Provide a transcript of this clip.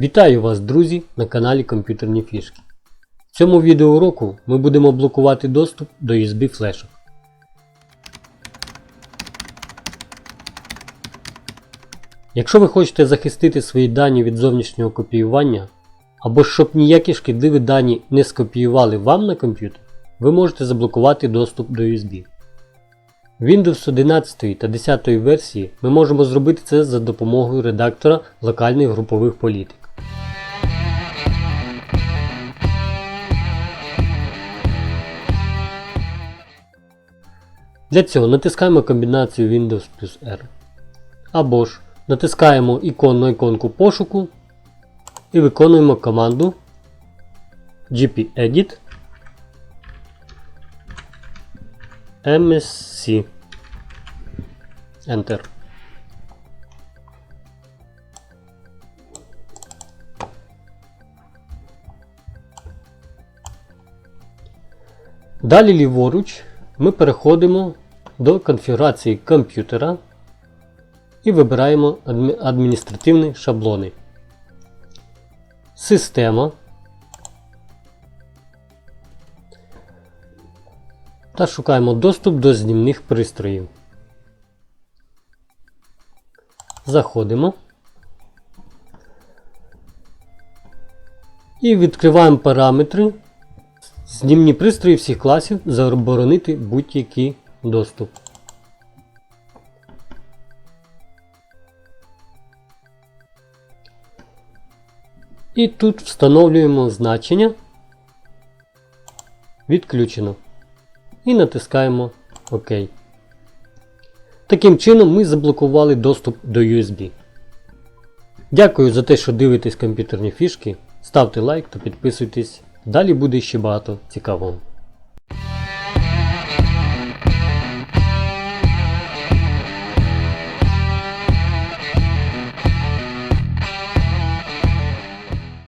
Вітаю вас, друзі, на каналі Комп'ютерні фішки. В цьому відеоуроку ми будемо блокувати доступ до USB флешок. Якщо ви хочете захистити свої дані від зовнішнього копіювання, або щоб ніякі шкідливі дані не скопіювали вам на комп'ютер, ви можете заблокувати доступ до USB. Windows 11 та 10 версії ми можемо зробити це за допомогою редактора локальних групових політик. Для цього натискаємо комбінацію Windows плюс R. Або ж натискаємо іконну іконку пошуку і виконуємо команду gpedit msc Enter. Далі ліворуч ми переходимо до конфігурації комп'ютера і вибираємо адміністративні шаблони. Система. Та шукаємо доступ до знімних пристроїв. Заходимо. І відкриваємо параметри. Знімні пристрої всіх класів заборонити будь-який доступ. І тут встановлюємо значення відключено. І натискаємо ОК. Таким чином ми заблокували доступ до USB. Дякую за те, що дивитесь комп'ютерні фішки. Ставте лайк та підписуйтесь. Далі буде ще багато цікавого.